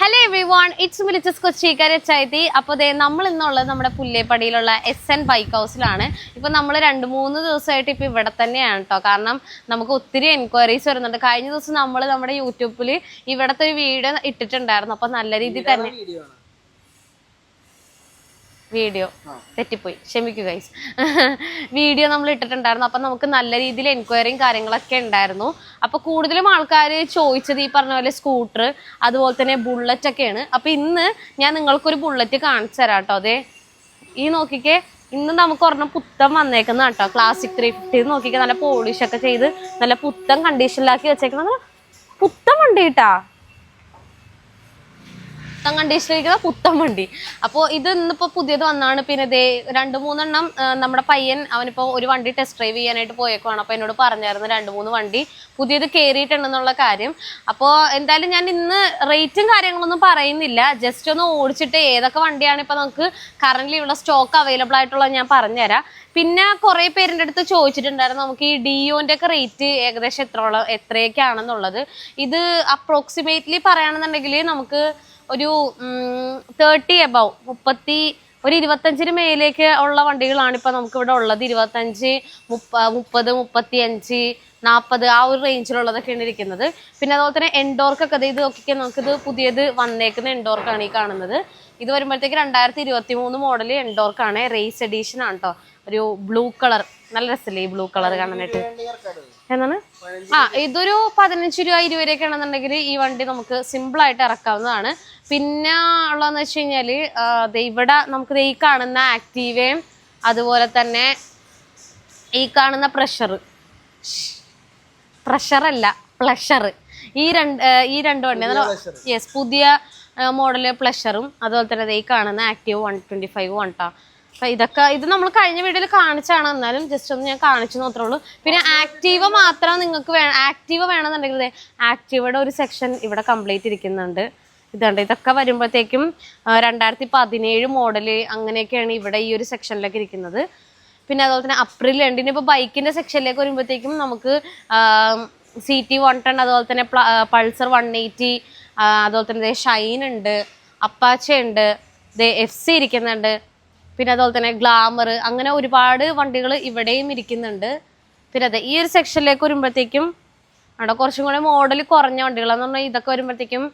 Hello everyone it's മിലിച്ചസ് കൊച്ചി കരച്ചായത്തി അപ്പോൾ ദേ നമ്മൾ ഇന്നുള്ളത് നമ്മുടെ പുല്ലേപ്പടിയിലുള്ള എസ് എൻ ബൈക്ക് ഹൗസിലാണ് ഇപ്പോൾ നമ്മൾ രണ്ട് മൂന്ന് ദിവസമായിട്ട് ഇപ്പോൾ ഇവിടെ തന്നെയാണ് കേട്ടോ കാരണം നമുക്ക് ഒത്തിരി എൻക്വയറീസ് വരുന്നുണ്ട്. കഴിഞ്ഞ ദിവസം നമ്മൾ നമ്മുടെ യൂട്യൂബിൽ ഇവിടുത്തെ ഒരു വീഡിയോ ഇട്ടിട്ടുണ്ടായിരുന്നു. അപ്പോൾ നല്ല രീതിയിൽ തന്നെ വീഡിയോ തെറ്റിപ്പോയി. ക്ഷമിക്കുക ഗൈസ് വീഡിയോ നമ്മൾ ഇട്ടിട്ടുണ്ടായിരുന്നു. അപ്പം നമുക്ക് നല്ല രീതിയിൽ എൻക്വയറിയും കാര്യങ്ങളൊക്കെ ഉണ്ടായിരുന്നു. അപ്പോൾ കൂടുതലും ആൾക്കാർ ചോദിച്ചത് ഈ പറഞ്ഞ പോലെ സ്കൂട്ടർ അതുപോലെ തന്നെ ബുള്ളറ്റ് ഒക്കെയാണ്. അപ്പോൾ ഇന്ന് ഞാൻ നിങ്ങൾക്കൊരു ബുള്ളറ്റ് കാണിച്ചു തരാം കേട്ടോ അതെ ഈ നോക്കിക്കേ ഇന്ന് നമുക്ക് ഒരെണ്ണം പുത്തം വന്നേക്കുന്ന കേട്ടോ ക്ലാസിക് ത്രീ ഫിഫ്റ്റി നോക്കിക്കേ നല്ല പോളിഷ് ഒക്കെ ചെയ്ത് നല്ല പുത്തം കണ്ടീഷനിലാക്കി വെച്ചേക്കുന്ന. പുത്തം വണ്ടി കേട്ടാ പുത്തൻ കണ്ടീഷനിരിക്കുന്ന പുത്തൻ വണ്ടി. അപ്പോൾ ഇത് ഇന്നിപ്പോൾ പുതിയത് വന്നാണ്. പിന്നെ ഇതേ രണ്ട് മൂന്നെണ്ണം നമ്മുടെ പയ്യൻ അവനിപ്പോൾ ഒരു വണ്ടി ടെസ്റ്റ് ഡ്രൈവ് ചെയ്യാനായിട്ട് പോയേക്കുവാണ്. അപ്പോൾ എന്നോട് പറഞ്ഞായിരുന്നു രണ്ട് മൂന്ന് വണ്ടി പുതിയത് കയറിയിട്ടുണ്ടെന്നുള്ള കാര്യം. അപ്പോൾ എന്തായാലും ഞാൻ ഇന്ന് റേറ്റും കാര്യങ്ങളൊന്നും പറയുന്നില്ല. ജസ്റ്റ് ഒന്ന് ഓടിച്ചിട്ട് ഏതൊക്കെ വണ്ടിയാണ് ഇപ്പോൾ നമുക്ക് കറന്റ് ഇവിടെ സ്റ്റോക്ക് അവൈലബിൾ ആയിട്ടുള്ളത് ഞാൻ പറഞ്ഞുതരാം. പിന്നെ കുറേ പേരിന്റെ അടുത്ത് ചോദിച്ചിട്ടുണ്ടായിരുന്നു നമുക്ക് ഈ ഡിയോന്റെ ഒക്കെ റേറ്റ് ഏകദേശം എത്രയോളം എത്രയൊക്കെയാണെന്നുള്ളത്. ഇത് അപ്രോക്സിമേറ്റ്ലി പറയുകയാണെന്നുണ്ടെങ്കിൽ നമുക്ക് ഒരു തേർട്ടി എബവ് മുപ്പത്തി ഒരു ഇരുപത്തഞ്ചിന് മേലേക്ക് ഉള്ള വണ്ടികളാണ് ഇപ്പൊ നമുക്ക് ഇവിടെ ഉള്ളത്. ഇരുപത്തഞ്ച് മുപ്പ മുപ്പത് മുപ്പത്തി അഞ്ച് നാൽപ്പത് ആ ഒരു റേഞ്ചിലുള്ളതൊക്കെയാണ് ഇരിക്കുന്നത്. പിന്നെ അതുപോലെ തന്നെ എൻഡോർക്കൊക്കെ ഇത് നോക്കിക്കാൻ നമുക്കിത് പുതിയത് വന്നേക്കുന്ന എൻഡോർക്കാണ് ഈ കാണുന്നത്. ഇത് വരുമ്പോഴത്തേക്ക് രണ്ടായിരത്തി ഇരുപത്തി മൂന്ന് മോഡൽ എൻഡോർക്കാണ് റേസ് എഡീഷൻ ആണ് കേട്ടോ ഒരു ബ്ലൂ കളർ നല്ല രസല്ലേ ഈ ബ്ലൂ കളർ കാണാനായിട്ട്? എന്നാണ്? ആ ഇതൊരു പതിനഞ്ച് രൂപ ഇരുപത് രൂപയൊക്കെ ആണെന്നുണ്ടെങ്കിൽ ഈ വണ്ടി നമുക്ക് സിമ്പിൾ ആയിട്ട് ഇറക്കാവുന്നതാണ്. പിന്നെ ഉള്ളതെന്ന് വെച്ച് ദേ ഇവിടെ നമുക്ക് ദേ ഈ കാണുന്ന ആക്റ്റീവയും അതുപോലെ തന്നെ ഈ കാണുന്ന പ്രഷർ പ്രഷറല്ല പ്ലഷർ ഈ രണ്ട് ഈ രണ്ട് വണ്ടി യെസ് പുതിയ മോഡൽ പ്ലഷറും അതുപോലെ തന്നെ ഈ കാണുന്ന ആക്റ്റീവ് വൺ ട്വന്റി ഫൈവ് വണ്ടാ അപ്പൊ ഇതൊക്കെ ഇത് നമ്മൾ കഴിഞ്ഞ വീഡിയോയിൽ കാണിച്ചാണ്. എന്നാലും ജസ്റ്റ് ഒന്ന് ഞാൻ കാണിച്ചു മാത്രമേ ഉള്ളൂ. പിന്നെ ആക്റ്റീവ മാത്രം നിങ്ങൾക്ക് വേണം ആക്റ്റീവ വേണമെന്നുണ്ടെങ്കിൽ ആക്റ്റീവയുടെ ഒരു സെക്ഷൻ ഇവിടെ കംപ്ലീറ്റ് ഇരിക്കുന്നുണ്ട്. ഇതുണ്ട്. ഇതൊക്കെ വരുമ്പോഴത്തേക്കും രണ്ടായിരത്തി പതിനേഴ് മോഡൽ അങ്ങനെയൊക്കെയാണ് ഇവിടെ ഈ ഒരു സെക്ഷനിലേക്ക് ഇരിക്കുന്നത്. പിന്നെ അതുപോലെ തന്നെ അപ്രിൽ ഉണ്ട് ഇനിയിപ്പോൾ ബൈക്കിന്റെ സെക്ഷനിലേക്ക് വരുമ്പോഴത്തേക്കും നമുക്ക് സി ടി വൺ ടെൻ അതുപോലെ തന്നെ പൾസർ വൺ എയ്റ്റി അതുപോലെ തന്നെ ഷൈൻ ഉണ്ട് അപ്പാച്ച ഉണ്ട് എഫ് സി ഇരിക്കുന്നുണ്ട്. പിന്നെ അതുപോലെ തന്നെ ഗ്ലാമർ അങ്ങനെ ഒരുപാട് വണ്ടികൾ ഇവിടെയും ഇരിക്കുന്നുണ്ട്. പിന്നെ അതെ ഈ ഒരു സെക്ഷനിലേക്ക് വരുമ്പോഴത്തേക്കും അവിടെ കുറച്ചും കൂടെ മോഡൽ കുറഞ്ഞ വണ്ടികളാന്ന് പറഞ്ഞാൽ ഇതൊക്കെ വരുമ്പോഴത്തേക്കും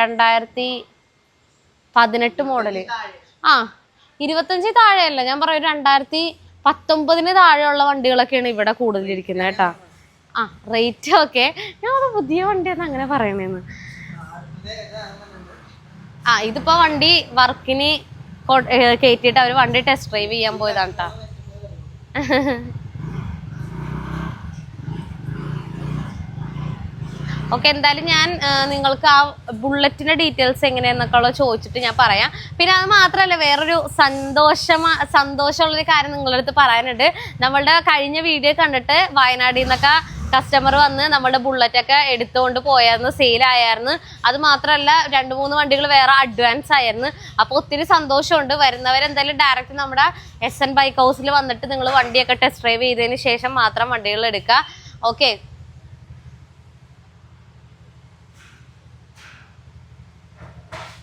രണ്ടായിരത്തി പതിനെട്ട് മോഡൽ ആ ഇരുപത്തഞ്ച് താഴെയല്ല. ഞാൻ പറയും രണ്ടായിരത്തി പത്തൊമ്പതിന് താഴെയുള്ള വണ്ടികളൊക്കെയാണ് ഇവിടെ കൂടുതലിരിക്കുന്നത് കേട്ടാ. ആ റേറ്റ് ഒക്കെ. ഞാൻ അത് പുതിയ വണ്ടിയാന്ന് അങ്ങനെ പറയണേന്ന്. ആ ഇതിപ്പോ വണ്ടി വർക്കിന് കയറ്റിയിട്ട് അവർ വണ്ടി ടെസ്റ്റ് ഡ്രൈവ് ചെയ്യാൻ പോയതാണ് ഓക്കെ എന്തായാലും ഞാൻ നിങ്ങൾക്ക് ആ ബുള്ളറ്റിന്റെ ഡീറ്റെയിൽസ് എങ്ങനെയെന്നൊക്കെ ഉള്ളത് ചോദിച്ചിട്ട് ഞാൻ പറയാം. പിന്നെ അത് മാത്രമല്ല വേറൊരു സന്തോഷമാ സന്തോഷമുള്ളൊരു കാര്യം നിങ്ങളുടെ അടുത്ത് പറയാനുണ്ട്. നമ്മളുടെ കഴിഞ്ഞ വീഡിയോ കണ്ടിട്ട് വയനാടിന്നൊക്കെ കസ്റ്റമർ വന്ന് നമ്മുടെ ബുള്ളറ്റ് ഒക്കെ എടുത്തുകൊണ്ട് പോയായിരുന്നു സെയിൽ ആയായിരുന്നു. അത് മാത്രമല്ല രണ്ട് മൂന്ന് വണ്ടികൾ വേറെ അഡ്വാൻസ് ആയിരുന്നു. അപ്പോൾ ഒത്തിരി സന്തോഷമുണ്ട്. വരുന്നവരെന്തായാലും ഡയറക്റ്റ് നമ്മുടെ എസ് എൻ ബൈക്ക് ഹൗസിൽ വന്നിട്ട് നിങ്ങൾ വണ്ടിയൊക്കെ ടെസ്റ്റ് ഡ്രൈവ് ചെയ്തതിന് ശേഷം മാത്രം വണ്ടികൾ എടുക്കുക. ഓക്കെ